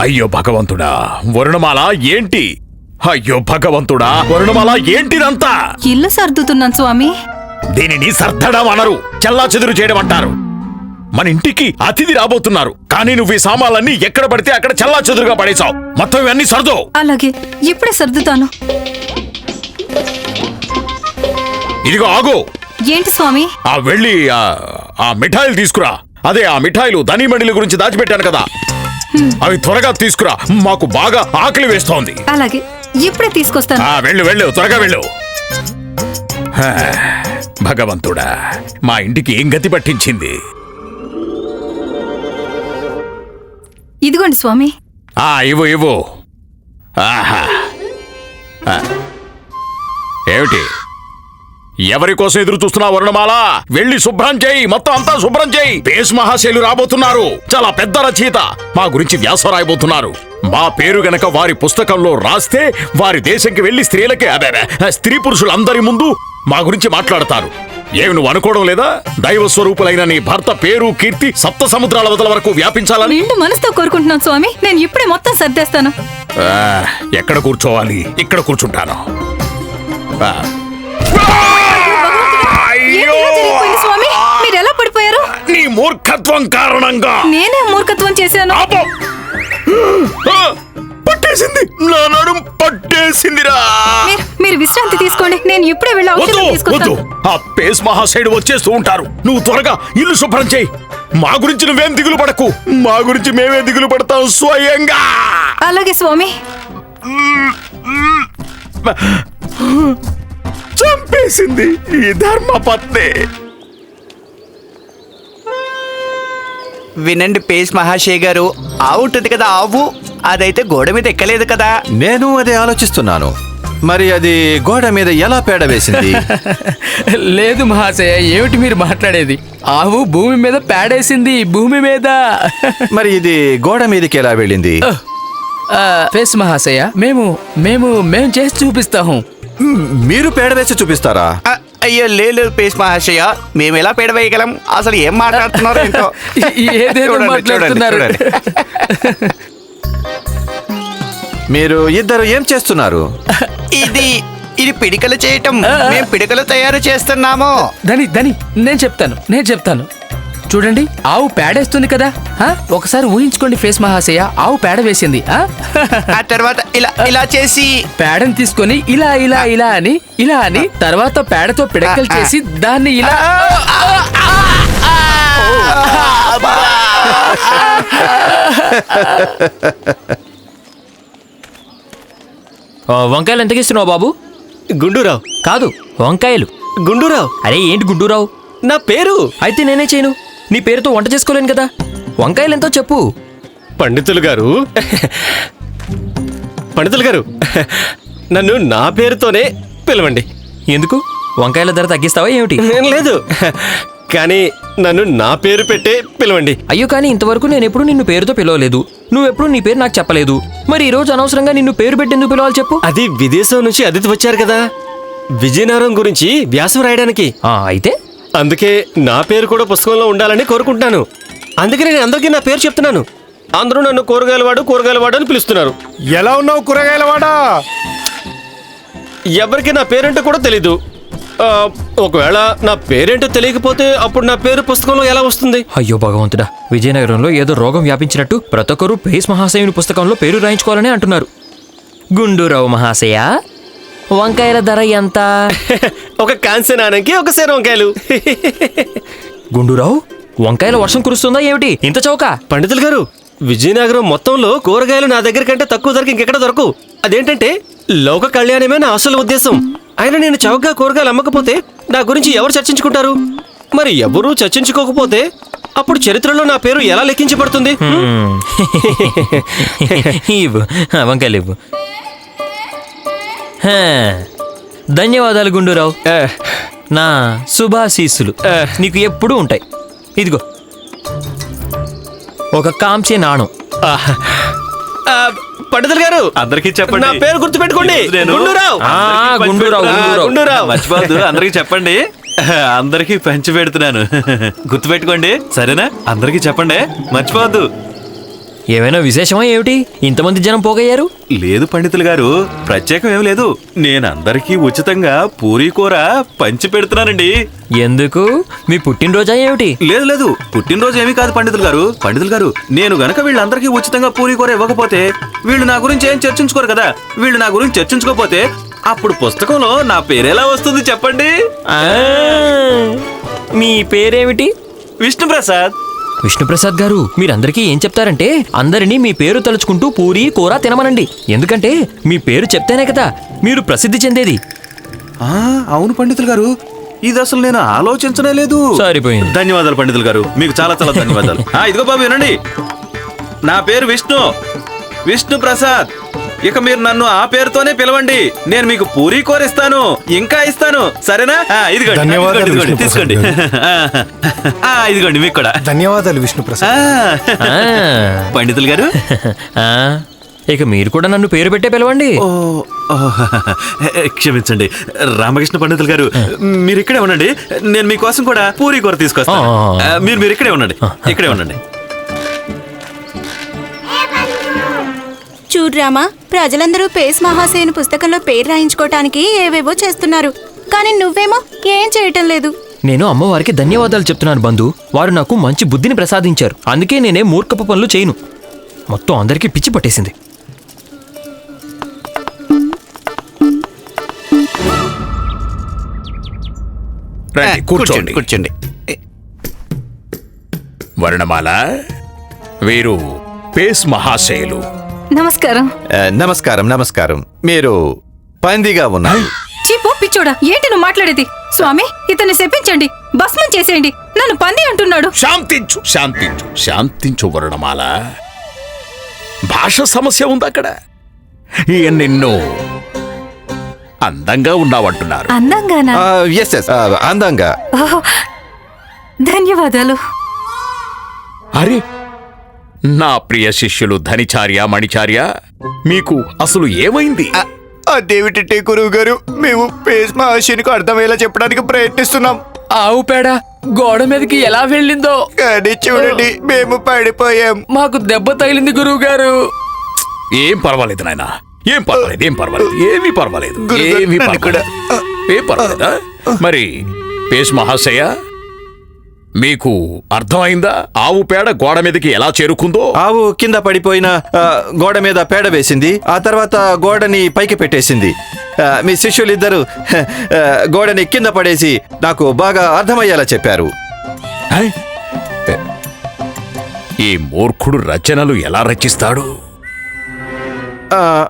అయ్యో భగవంతుడా వరుణమాల ఏంటి? అయ్యో భగవంతుడా వరుణమాల ఏంటిదంతా? ఇల్లు సర్దుతున్నాను స్వామి. దీనిని సర్దడం అనరు చల్లా చెదురు చేయడం అంటారు. మన ఇంటికి అతిథి రాబోతున్నారు కానీ నువ్వు ఈ సామాన్లన్నీ ఎక్కడ పడితే అక్కడ చల్లా చెదురుగా పడేశావు. మొత్తం ఇవన్నీ సర్దు. అలాగే ఇప్పుడే సర్దుతాను. ఇదిగో ఆగు. ఏంటి స్వామి? ఆ వెళ్ళి ఆ, ఆ మిఠాయిలు తీసుకురా. అదే ఆ మిఠాయిలు ధనిమండిల గురించి దాచిపెట్టాను కదా. అవి త్వరగా తీసుకురా. మాకు బాగా ఆకలి వేస్తోంది. అలాగే ఇప్పుడే తీసుకొస్తాను. వెళ్ళు వెళ్ళు త్వరగా వెళ్ళు. హా, భగవంతుడా మా ఇంటికి ఏం గతి పట్టించింది? ఇదిగోండి స్వామి. ఆ ఇవ్వు ఇవ్వు. ఆహా. ఏమిటి? ఎవరి కోసం ఎదురు చూస్తున్నా వరుణమాల వెళ్ళి శుభ్రం చేయి మొత్తం అంతా శుభ్రం చేయి. పేస్ మహాశైలు రాబోతున్నారు. చాలా పెద్ద రచయిత. మా గురించి వ్యాసం రాయబోతున్నారు. మా పేరు గనక వారి పుస్తకంలో రాస్తే వారి దేశంకి వెళ్ళి స్త్రీలకి అదే స్త్రీ పురుషులందరి ముందు మా గురించి మాట్లాడతారు. ఏమి నువ్వు అనుకోవడం లేదా? దైవ స్వరూపులైన నీ భర్త పేరు కీర్తి సప్త సముద్రాల వదల వరకు వ్యాపించాలని? నిండు మనసుతో కోరుకుంటున్నాను స్వామి. నేను ఇప్పుడే మొత్తం సర్దేస్తాను. ఎక్కడ కూర్చోవాలి? ఇక్కడ కూర్చుంటాను. మూర్ఖత్వం కారణంగా. నేనే మూర్ఖత్వం చేశాను. పాపం! ఆ, పట్టేసింది. నా నడుం పట్టేసిందిరా. మీరు మీరు విశ్రాంతి తీసుకోండి. నేను ఇప్పుడే వెళ్ళి వద్దు ఔషధం వద్దు. తీసుకొస్తాను ఆ పేస్ మహాశైడు వచ్చేస్తూ ఉంటారు. నువ్వు త్వరగా ఇల్లు శుభ్రం చేయి. మా గురించి నువ్వేం దిగులు పడకు. మా గురించి మేమే దిగులు పడతాం స్వయంగా. అలాగే స్వామి. చంపేసింది ఈ ధర్మపత్ని. వినండి పేస్ మహాశయ గారు. ఆవు ఉంటుంది కదా ఆవు? అదైతే గోడ మీద ఎక్కలేదు కదా. నేను అదే ఆలోచిస్తున్నాను. మరి అది గోడ మీద ఎలా పేడ వేసింది? లేదు మహాశయ ఏమిటి మీరు మాట్లాడేది? ఆవు భూమి మీద పేడేసింది భూమి మీద. మరి ఇది గోడ మీదకి ఎలా వెళ్ళింది? ఆ, ఫేస్ మహాశయ మేము మేము మేము చేసి చూపిస్తాము మీరు పేడ వేసి చూపిస్తారా? అయ్యో లేదు పేస్ మహాశయ మేము ఎలా పేడవేయగలం? అసలు ఏం మాట్లాడుతున్నారు ఏంటో? ఏదేదో చూడండి, మాట్లాడుతున్నారు. మీరు ఇద్దరు ఏం చేస్తున్నారు? ఇది ఇది పిడికలు చేయటం. మేము పిడికలు తయారు చేస్తున్నాము. దని దని నేను చెప్తాను నేను చెప్తాను. చూడండి ఆవు పేడేస్తుంది కదా. ఆ? ఒకసారి ఊహించుకోండి ఫేస్ మహాశయ ఆవు పేడ వేసింది. ఆ? ఆ తర్వాత ఇలా ఇలా చేసి. పేడని తీసుకొని ఇలా ఇలా ఇలా అని ఇలా అని తర్వాత పేడతో పిడకలు చేసి దాన్ని ఇలా. వంకాయలు ఎంతకి ఇస్తున్నావు బాబు? గుండూరావు. కాదు వంకాయలు. గుండూరావు. అరే ఏంటి గుడ్డూరావు నా పేరు. అయితే నేనే చేయను. నీ పేరుతో వంట చేసుకోలేను కదా. వంకాయలు ఎంతో చెప్పు. పండితులు గారు. పండితులు గారు నన్ను నా పేరుతోనే పిలవండి. ఎందుకు? వంకాయల ధర తగ్గిస్తావా ఏమిటి? లేదు కానీ నన్ను నా పేరు పెట్టే పిలవండి. అయ్యో కానీ ఇంతవరకు నేను ఎప్పుడు నిన్ను పేరుతో పిలవలేదు. నువ్వెప్పుడు నీ పేరు నాకు చెప్పలేదు. మరి ఈ రోజు అనవసరంగా నిన్ను పేరు పెట్టి ఎందుకు పిలవాలి చెప్పు. అది విదేశం నుంచి అతిథి వచ్చారు కదా. విజయనగరం గురించి వ్యాసం రాయడానికి. అయితే? అందుకే నా పేరు కూడా పుస్తకంలో ఉండాలని కోరుకుంటున్నాను. అందుకే నేను అందరికీ నా పేరు చెప్తున్నాను. అందరూ నన్ను కూరగాయలవాడు కూరగాయలవాడు అని పిలుస్తున్నారు. ఎలా ఉన్నావు కూరగాయలవాడా? ఎవరికి నా పేరేంటో కూడా తెలీదు. ఆ, ఒకవేళ నా పేరేంటో తెలియకపోతే అప్పుడు నా పేరు పుస్తకంలో ఎలా వస్తుంది? అయ్యో భగవంతుడా విజయనగరంలో ఏదో రోగం వ్యాపించినట్టు ప్రతి ఒక్కరూ పేస్ మహాశయుని పుస్తకంలో పేరు రాయించుకోవాలని అంటున్నారు. గుండూరావు మహాశయ వంకాయల ధర ఎంత? ఒక కాంచనానికి ఒక సేరు వంకాయలు. గుండూరావు వంకాయల వర్షం కురుస్తుందా ఏమిటి? ఇంత చౌక? పండితులు గారు విజయనగరం మొత్తంలో కూరగాయలు నా దగ్గర కంటే తక్కువ ధరకి ఇంకెక్కడ దొరకవు అదేంటంటే లోక కళ్యాణమే నా అసలు ఉద్దేశం. అయినా నేను చౌకగా కూరగాయలు అమ్మకపోతే నా గురించి ఎవరు చర్చించుకుంటారు? మరి ఎవరూ చర్చించుకోకపోతే అప్పుడు చరిత్రలో నా పేరు ఎలా లెక్కించబడుతుంది. ఇవ్వు వంకాయలు ఇవ్వు. ధన్యవాదాలు గుండూరావు. ఆ, నా శుభాశీస్సులు. నీకు ఎప్పుడూ ఉంటాయి. ఇదిగో. ఒక కాంస్య నాణం. పండితులు గారు అందరికీ చెప్పండి. నా పేరు గుర్తుపెట్టుకోండి. ఈరోజు నేను- గుండూరావు. ఆ, గుండూరావు ఆ, గుండూరావు గుండూరావు. మర్చిపోద్దు అందరికి చెప్పండి. అందరికి పంచి పెడుతున్నాను. గుర్తుపెట్టుకోండి. సరేనా? అందరికి చెప్పండి. మర్చిపోవద్దు. ఏమైనా విశేషమా ఏమిటి? ఇంతమంది జనం పోగయ్యారు? లేదు పండితులు గారు ప్రత్యేకం ఏం లేదు. నేను అందరికీ ఉచితంగా పూరీ కూర పంచి పెడుతున్నానండి. ఎందుకు? మీ పుట్టినరోజా ఏమిటి? లేదు లేదు. పుట్టినరోజు ఏమీ కాదు పండితులు గారు. పండితులు గారు నేను గనక వీళ్ళందరికీ ఉచితంగా పూరీ కూర ఇవ్వకపోతే వీళ్ళు నా గురించి ఏం చర్చించుకోరు కదా? వీళ్ళు నా గురించి చర్చించుకోకపోతే అప్పుడు పుస్తకంలో నా పేరెలా వస్తుంది చెప్పండి? మీ పేరేమిటి? విష్ణుప్రసాద్. విష్ణుప్రసాద్ గారు మీరందరికీ ఏం చెప్తారంటే అందరినీ మీ పేరు తలుచుకుంటూ పూరి కూర తినమనండి. ఎందుకంటే మీ పేరు చెప్తేనే కదా మీరు ప్రసిద్ధి చెందేది. అవును పండితులు గారు. ఇది అసలు నేను ఆలోచించనే లేదు. సరిపోయింది. ధన్యవాదాలు పండితులు గారు. మీకు చాలా చాలా ధన్యవాదాలు. ఇదిగో బాబు వినండి. నా పేరు విష్ణు. విష్ణు ప్రసాద్ ఇక మీరు నన్ను ఆ పేరుతోనే పిలవండి. నేను మీకు పూరీ కూర ఇస్తాను ఇంకా ఇస్తాను. సరేనా? ఆ, ఇదిగోండి. ధన్యవాదాలు, ఇదిగోండి, ఇదిగోండి, విష్ణు తీసుకోండి. ఆ, ఇదిగోండి మీకు కూడా. ధన్యవాదాలు విష్ణుప్రసాద్ ఆ, ఆ, పండితులు గారు? ఆ, ఇక మీరు కూడా నన్ను పేరు పెట్టే పిలవండి. ఓ ఓ, క్షమించండి. రామకృష్ణ పండితులు గారు మీరు ఇక్కడే ఉండండి. నేను మీకోసం కూడా పూరీ కూర తీసుకొస్తాను. ఆ, మీరు మీరు ఇక్కడే ఉండండి. ఇక్కడే ఉండండి. చూడు రామా ప్రజలందరూ పేస్ మహాసేను పుస్తకంలో పేరు రాయించుకోవటానికి ఏవేవో చేస్తున్నారు. కానీ నువ్వేమో ఏం చేయటం లేదు. నేను అమ్మవారికి ధన్యవాదాలు చెప్తున్నాను బంధు. వారు నాకు మంచి బుద్ధిని ప్రసాదించారు. అందుకే నేనే మూర్ఖపు పనులు చేయను. మొత్తం అందరికీ పిచ్చి పట్టేసింది. రండి కూర్చోండి కూర్చోండి. వర్ణమాల వీరు పేస్ మహాశయులు. నమస్కారం. నమస్కారం నమస్కారం. మీరు పందిగా ఉన్నారు. చీపు పిచ్చోడా ఏంటి నువ్వు మాట్లాడేది? స్వామి ఇతన్ని శపించండి భస్మం చేసేయండి నన్ను పంది అంటున్నాడు. శాంతించు శాంతించు శాంతించు వర్ణమాల. భాష సమస్య ఉంది అక్కడ? ఈయన నిన్ను అందంగా ఉన్నావంటున్నారు. అందంగానా? ఎస్ ఎస్ అందంగా. ధన్యవాదాలు. అరే నా ప్రియ శిష్యులు ధనిచార్య మణిచార్య మీకు అసలు ఏమైంది? అదేమిటంటే గురువు గారు మేము పేస్ మహాశనికి అర్థమయ్యేలా చెప్పడానికి ప్రయత్నిస్తున్నాం. ఆవు పేడ గోడ మీదకి ఎలా వెళ్ళిందో? కానీ చూడండి మేము పడిపోయాం. మాకు దెబ్బ తగిలింది గురువు గారు. ఏం పర్వాలేదు నాయనా ఏం పర్వాలేదు ఏం పర్వాలేదు ఏమీ పర్వాలేదు ఏమీ. పర్వాలేదు. ఏం పర్వాలేదా? మరి పేష్ మహాశయ మీకు అర్థమైందా? ఆవు పేడ గోడ మీదకి ఎలా చేరుకుందో? ఆవు కింద పడిపోయిన ఆ, గోడ మీద పేడ వేసింది. ఆ తర్వాత గోడని పైకి పెట్టేసింది. ఆ, మీ శిష్యులిద్దరు హ, ఆ, గోడని కింద పడేసి నాకు బాగా అర్థమయ్యేలా చెప్పారు. హై? ఈ మూర్ఖుడు రచనలు ఎలా రచిస్తాడు? ఆ,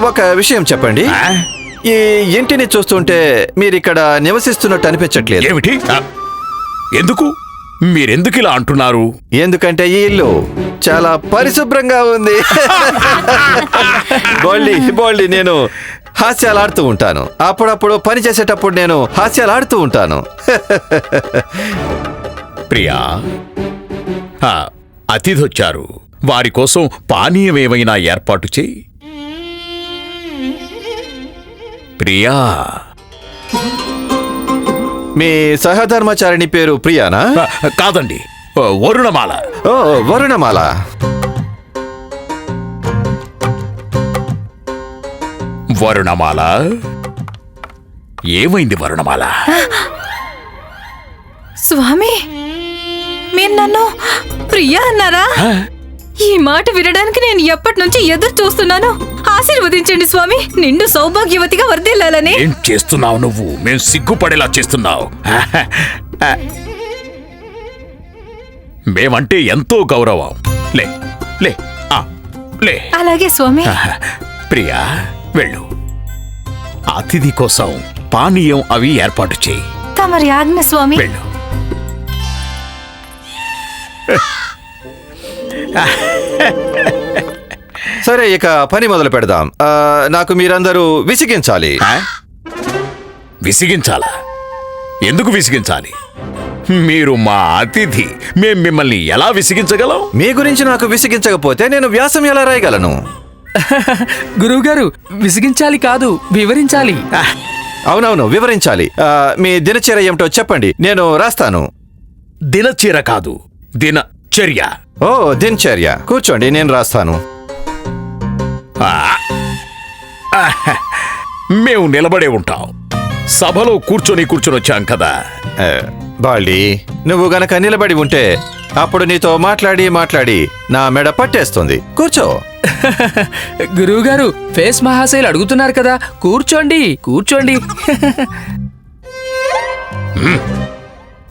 ఒక విషయం చెప్పండి. ఆ? ఈ ఇంటిని చూస్తుంటే మీరిక్కడ నివసిస్తున్నట్టు అనిపించట్లేదు. ఏమిటి? ఆ, ఎందుకు? మీరెందుకు ఇలా అంటున్నారు? ఎందుకంటే ఈ ఇల్లు చాలా పరిశుభ్రంగా ఉంది. బోల్డి బోల్డి నేను హాస్యాలు ఆడుతూ ఉంటాను. అప్పుడప్పుడు పని చేసేటప్పుడు నేను హాస్యాలు ఆడుతూ ఉంటాను. ప్రియా ఆ, అతిథొచ్చారు. వారి కోసం పానీయం ఏమైనా ఏర్పాటు చేయి. ప్రియా మీ సహధర్మచారిణి పేరు ప్రియానా? కాదండి. వరుణమాల. ఓ వరుణమాల. వరుణమాల? ఏమైంది వరుణమాల? స్వామి మీరు నన్ను ప్రియా అన్నారా? ఈ మాట వినడానికి నేను ఎప్పటి నుంచి ఎదురు చూస్తున్నాను. ఆశీర్వదించండి స్వామి. నిండు సౌభాగ్యవతిగా వర్ధిల్లాలని. ఏం చేస్తున్నావు నువ్వు? మేం సిగ్గుపడేలా చేస్తున్నావు. మేమంటే ఎంతో గౌరవం. లే లే ఆ, లే. అలాగే స్వామి. ప్రియా వెళ్ళు. అతిథి కోసం పానీయం అవి ఏర్పాటు చేయి. తమరి ఆజ్ఞ స్వామి. వెళ్ళు. సరే ఇక పని మొదలు పెడదాం. ఆ, నాకు మీరందరూ విసిగించాలి. ఆ? విసిగించాలా? ఎందుకు విసిగించాలి? మీరు మా అతిథి. మేం మిమ్మల్ని ఎలా విసిగించగలం? మీ గురించి నాకు విసిగించకపోతే నేను వ్యాసం ఎలా రాయగలను? గురువు గారు విసిగించాలి కాదు వివరించాలి. అవునవును వివరించాలి. ఆ, మీ దినచర్య ఏమిటో చెప్పండి నేను రాస్తాను. దినచీర కాదు దినచర్య. ఓ దినచర్య. కూర్చోండి నేను రాస్తాను. మేము నిలబడే ఉంటాం. సభలో కూర్చొని కూర్చొని వచ్చాం కదా. బాల్డి నువ్వు గనక నిలబడి ఉంటే అప్పుడు నీతో మాట్లాడి మాట్లాడి నా మెడ పట్టేస్తుంది. కూర్చో. గురువుగారు ఫేస్ మహాశైలు అడుగుతున్నారు కదా. కూర్చోండి కూర్చోండి.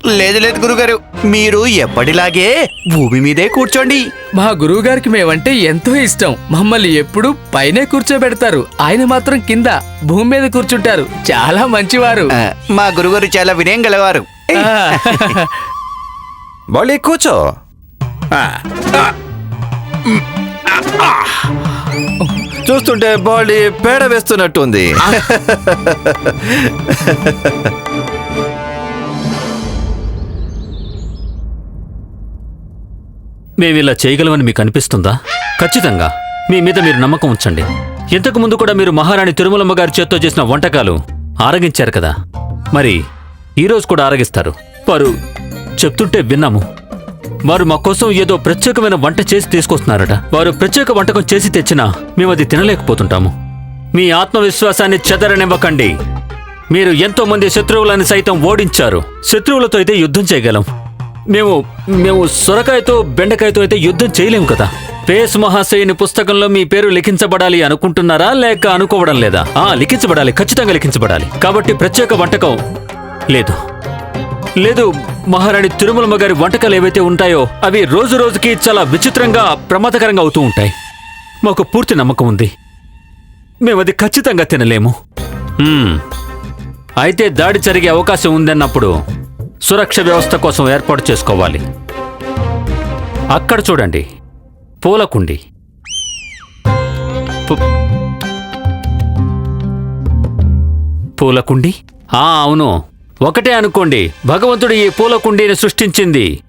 లేదు లేదు గురుగారు. మీరు ఎప్పటిలాగే భూమి మీదే కూర్చోండి. మా గురువుగారికి మేమంటే ఎంతో ఇష్టం. మమ్మల్ని ఎప్పుడూ పైనే కూర్చోబెడతారు. ఆయన మాత్రం కింద భూమి మీద కూర్చుంటారు. చాలా మంచివారు. ఆ, మా గురుగారు చాలా వినయం గలవారు. ఆ, కూర్చో. ఆ, చూస్తుంటే బాల్డి పేడ వేస్తున్నట్టుంది. మేము ఇలా చేయగలమని మీకు అనిపిస్తుందా? ఖచ్చితంగా. మీ మీద మీరు నమ్మకం ఉంచండి. ఇంతకు ముందు కూడా మీరు మహారాణి తిరుమలమ్మ గారి చేత్తో చేసిన వంటకాలు ఆరగించారు కదా? మరి ఈరోజు కూడా ఆరగిస్తారు. వారు చెప్తుంటే విన్నాము. వారు మా కోసం ఏదో ప్రత్యేకమైన వంట చేసి తీసుకొస్తున్నారట. వారు ప్రత్యేక వంటకం చేసి తెచ్చినా మేము అది తినలేకపోతుంటాము. మీ ఆత్మవిశ్వాసాన్ని చెదరనివ్వకండి. మీరు ఎంతో మంది శత్రువులను సైతం ఓడించారు. శత్రువులతో అయితే యుద్ధం చేయగలం. మేము మేము సొరకాయతో బెండకాయతో అయితే యుద్ధం చేయలేము కదా. పేస్ మహాశయుని పుస్తకంలో మీ పేరు లిఖించబడాలి అనుకుంటున్నారా లేక అనుకోవడం లేదా? ఆ లిఖించబడాలి ఖచ్చితంగా లిఖించబడాలి. కాబట్టి ప్రత్యేక వంటకం లేదు. లేదు మహారాణి తిరుమలమ్మ గారి వంటకాలు ఏవైతే ఉంటాయో అవి రోజు రోజుకి చాలా విచిత్రంగా ప్రమాదకరంగా అవుతూ ఉంటాయి. మాకు పూర్తి నమ్మకం ఉంది. మేము అది ఖచ్చితంగా తినలేము. అయితే దాడి జరిగే అవకాశం ఉందన్నప్పుడు సురక్ష వ్యవస్థ కోసం ఏర్పాటు చేసుకోవాలి. అక్కడ చూడండి. పూలకుండి. పూలకుండి? ఆ అవును. ఒకటే అనుకోండి. భగవంతుడు ఈ పూలకుండీని సృష్టించింది.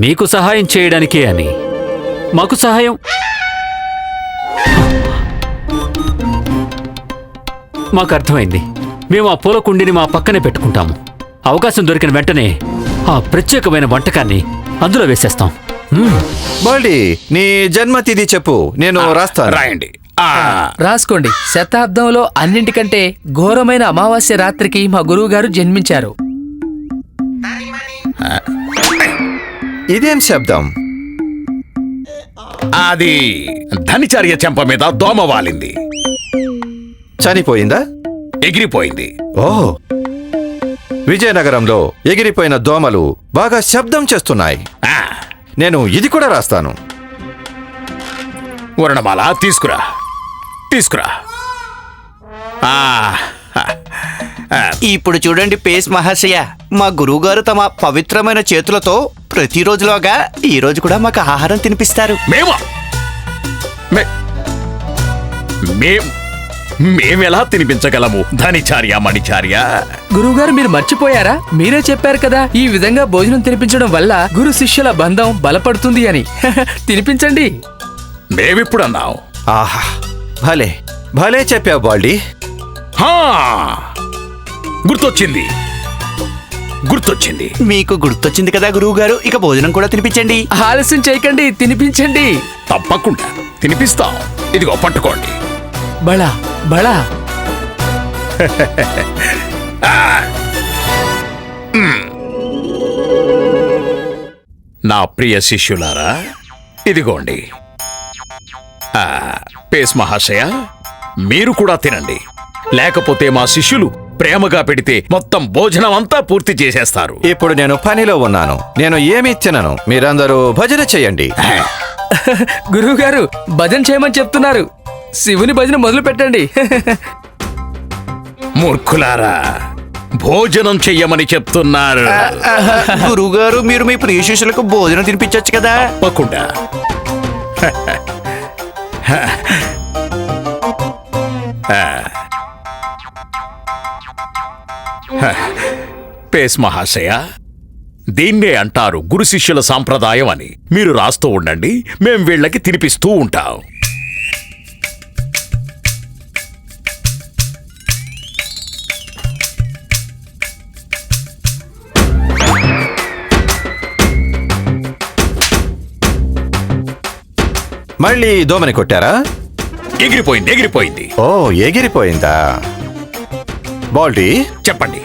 మీకు సహాయం చేయడానికే అని. మాకు సహాయం? మాకు అర్థమైంది. మేము ఆ పూలకుండిని మా పక్కనే పెట్టుకుంటాము. అవకాశం దొరికిన వెంటనే ఆ ప్రత్యేకమైన వంటకాన్ని అందులో వేసేస్తాం. బాల్డి నీ జన్మ తిథి చెప్పు. నేను రాస్తాను. రాయండి. ఆ, రాసుకోండి. శతాబ్దంలో అన్నింటికంటే ఘోరమైన అమావాస్య రాత్రికి మా గురువుగారు జన్మించారు. ఇదేం శబ్దం? అది ధనిచార్య చెంప మీద దోమ వాలింది. చనిపోయిందా? ఎగిరిపోయింది. ఓహ్ విజయనగరంలో ఎగిరిపోయిన దోమలు బాగా శబ్దం చేస్తున్నాయి. ఆ, నేను ఇది కూడా రాస్తాను. వర్ణమాల తీసుకురా. తీసుకురా. ఇప్పుడు చూడండి పేస్ మహాశయ మా గురువుగారు తమ పవిత్రమైన చేతులతో ప్రతిరోజులోగా ఈ రోజు కూడా మాకు ఆహారం తినిపిస్తారు. మేమా? మే- మేం మేమెలా తినిపించగలము? ధనిచార్య మణిచార్య? గురువుగారు మీరు మర్చిపోయారా? మీరే చెప్పారు కదా ఈ విధంగా భోజనం తినిపించడం వల్ల గురు శిష్యుల బంధం బలపడుతుంది అని. తినిపించండి. మేమిప్పుడు అన్నాం ఆహా భలే భలే చెప్పావు బాల్డి. హా, గుర్తొచ్చింది. గుర్తొచ్చింది. మీకు గుర్తొచ్చింది కదా గురువుగారు ఇక భోజనం కూడా తినిపించండి. ఆలస్యం చేయకండి తినిపించండి. తప్పకుండా తినిపిస్తాం. ఇదిగో పట్టుకోండి. బళా బళా. నా ప్రియ శిష్యులారా ఇదిగోండి. ఆ, పేస్ మహాశయ మీరు కూడా తినండి. లేకపోతే మా శిష్యులు ప్రేమగా పెడితే మొత్తం భోజనం అంతా పూర్తి చేసేస్తారు. ఇప్పుడు నేను పనిలో ఉన్నాను. నేను ఏమీ తినను మీరందరూ భజన చెయ్యండి గురువుగారు భజన చేయమని చెప్తున్నారు. శివుని భజన మొదలు పెట్టండి. మూర్ఖులారా భోజనం చెయ్యమని చెప్తున్నారు. గురువుగారు మీరు మీ ప్రియ శిష్యులకు భోజనం తినిపించొచ్చు కదా? తప్పకుండా. పేస్ మహాశయ దీన్నే అంటారు గురు శిష్యుల సాంప్రదాయం అని. మీరు రాస్తూ ఉండండి మేం వీళ్ళకి తినిపిస్తూ ఉంటాం. మళ్ళీ దోమని కొట్టారా? ఎగిరిపోయింది ఎగిరిపోయింది. ఓ ఎగిరిపోయిందా? బాల్టీ చెప్పండి.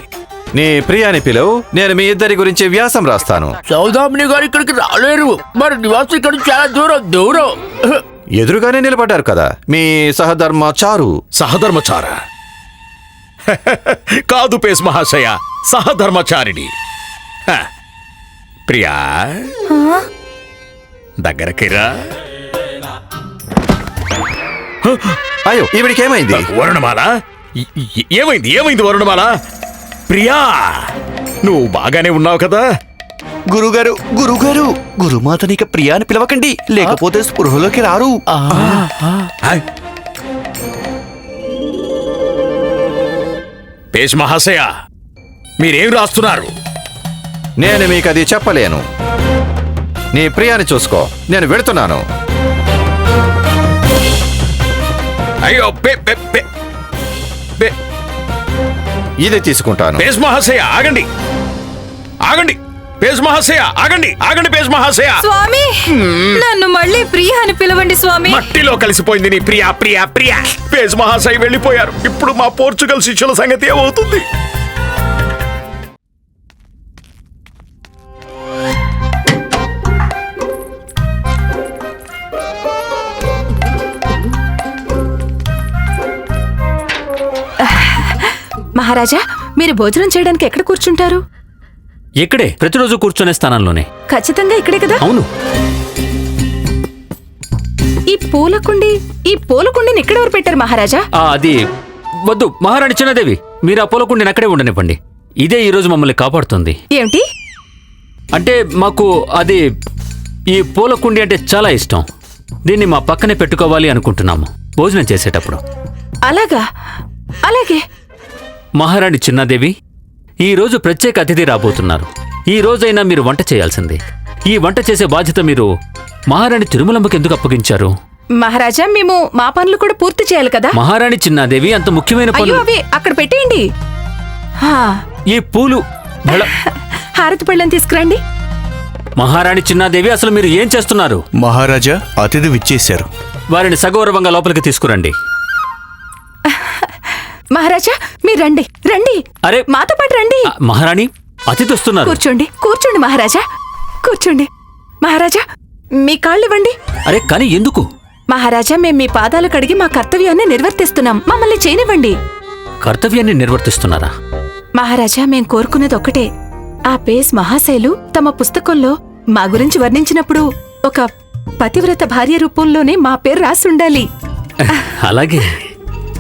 నీ ప్రియాని పిలువు నేను మీ ఇద్దరి గురించి వ్యాసం రాస్తాను. సౌదామిని గారు ఇక్కడికి రాలేరు. మరి నివాసం ఇక్కడ చాలా దూరం దూరం. ఎదురుగానే నిలబడ్డారు కదా మీ సహధర్మచారు సహధర్మచార కాదు పేస్ మహాశయ సహధర్మచారిణి హ. ప్రియా. దగ్గరకి రా అయ్యో ఈవిడికేమైంది? వరుణమాల? ఏమైంది? ఏమైంది వరుణమాల? ప్రియా! నువ్వు బాగానే ఉన్నావు కదా? గురుగారు గురుగారు గురుమాతని ఇక ప్రియాని పిలవకండి. లేకపోతే స్పృహలోకి రారు. పేష్ మహాశయ మీరేం రాస్తున్నారు? నేను మీకు అది చెప్పలేను. నీ ప్రియాని చూసుకో. నేను వెళుతున్నాను. అయ్యో పే పే పే పే ఇది తీసుకుంటాను. పేష్ మహాశయ ఆగండి. ఆగండి. పేష్ మహాశయ ఆగండి. ఆగండి పేష్ మహాశయ. స్వామి నన్ను మళ్ళీ ప్రియ అని పిలవండి స్వామి. మట్టిలో కలిసిపోయింది నీ ప్రియా ప్రియా ప్రియా. పేజ్ మహాశయ వెళ్ళిపోయారు. ఇప్పుడు మా పోర్చుగల్ శిష్యుల సంగతి ఏమవుతుంది? మహారాజా మీరు భోజనం చేయడానికి ఎక్కడ కూర్చుంటారు? ఇక్కడే ప్రతిరోజు కూర్చునే స్థానంలోనే. ఖచ్చితంగా ఇక్కడే కదా? అవును. ఈ పూలకుండి ఈ పూలకుండిని ఎక్కడెవరు పెట్టారు మహారాజా? ఆ, అది వద్దు మహారాణి చిన్నదేవి మీరు ఆ పొలకుండిని అక్కడే ఉండనివ్వండి. ఇదే ఈ రోజు మమ్మల్ని కాపాడుతుంది. ఏమిటి? అంటే మాకు అది ఈ పూలకుండి అంటే చాలా ఇష్టం. దీన్ని మా పక్కనే పెట్టుకోవాలి అనుకుంటున్నాము భోజనం చేసేటప్పుడు. అలాగా? అలాగే. మహారాణి చిన్నాదేవి ఈ రోజు ప్రత్యేక అతిథి రాబోతున్నారు. ఈ రోజైనా మీరు వంట చేయాల్సింది. ఈ వంట చేసే బాధ్యత మీరు మహారాణి తిరుమలమ్మకి ఎందుకు అప్పగించారు? మహారాజా మేము మా పనులు కూడా పూర్తి చేయాలి కదా? మహారాణి చిన్నాదేవి అంత ముఖ్యమైన అయ్యో పనులు అవి అక్కడ పెట్టేయండి. హా, ఈ పూలు బళ- హారతి పళ్ళని తీసుకురండి. మహారాణి చిన్నాదేవి అసలు మీరు ఏం చేస్తున్నారు? మహారాజా అతిథి విచ్చేశారు వారిని సగౌరవంగా లోపలికి తీసుకురండి. మహారాజా మీరు రండి రండి. అరే. మాతో పాటు రండి. ఆ, మహారాణి అతిథి వస్తున్నారు. కూర్చోండి కూర్చోండి మహారాజా కూర్చోండి. మహారాజా మీ కాళ్ళు ఇవ్వండి. అరే కానీ ఎందుకు? మహారాజా మేం మీ పాదాలు కడిగి మా కర్తవ్యాన్ని నిర్వర్తిస్తున్నాం. మమ్మల్ని చేయనివ్వండి. కర్తవ్యాన్ని నిర్వర్తిస్తున్నారా? మహారాజా మేం కోరుకునేది ఒక్కటే. ఆ పేస్ మహాశైలు తమ పుస్తకంలో మా గురించి వర్ణించినప్పుడు ఒక పతివ్రత భార్య రూపంలోనే మా పేరు రాసి ఉండాలి అలాగే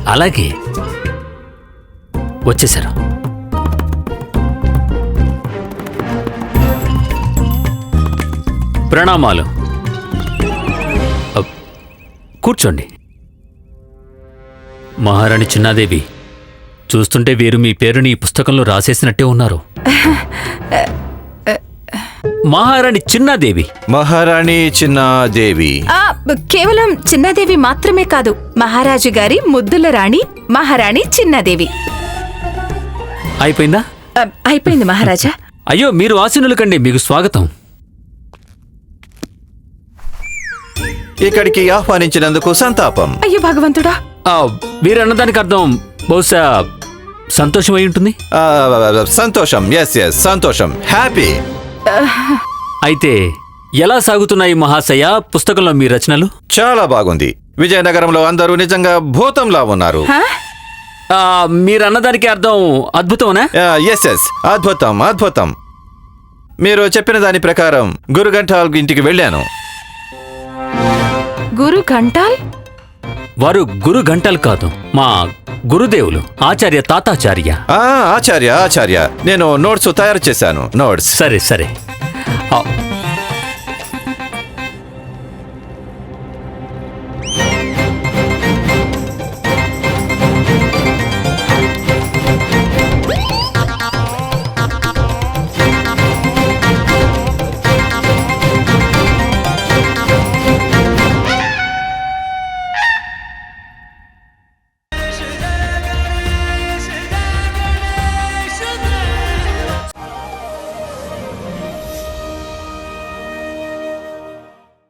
అలాగే. వచ్చేసారు? ప్రణామాలు. కూర్చోండి. మహారాణి చిన్నాదేవి చూస్తుంటే వీరు మీ పేరుని ఈ పుస్తకంలో రాసేసినట్టే ఉన్నారు. మహారాణి చిన్నాదేవి. మహారాణి చిన్నాదేవి. ఆ కేవలం చిన్నాదేవి మాత్రమే కాదు మహారాజు గారి ముద్దుల రాణి మహారాణి చిన్నాదేవి. అయిపోయిందా? అయిపోయింది మహారాజా. అయ్యో మీరు ఆశీనులు కండి మీకు స్వాగతం. ఇక్కడికి ఆహ్వానించినందుకు సంతాపం. అయ్యో భగవంతుడా. ఆ, మీరు అన్నదానికి అర్థం బహుశా సంతోషం అయి ఉంటుంది సంతోషం ఎస్ ఎస్ సంతోషం హ్యాపీ అయితే ఎలా సాగుతున్నాయి మహాశయ పుస్తకంలో మీ రచనలు? చాలా బాగుంది. విజయనగరంలో అందరూ నిజంగా భూతంలా ఉన్నారు. మీరు అన్నదానికి అర్థం అద్భుతమనా? ఎస్ ఎస్ అద్భుతం అద్భుతం. మీరు చెప్పిన దాని ప్రకారం గురుగంఠాల్ ఇంటికి వెళ్ళాను. గురు కంటాల్ వారు గురు గంటలు కాదు మా గురుదేవులు ఆచార్య తాతాచార్య. ఆ, ఆచార్య ఆచార్య. నేను నోట్స్ తయారు చేశాను నోట్స్. సరే సరే. ఆ,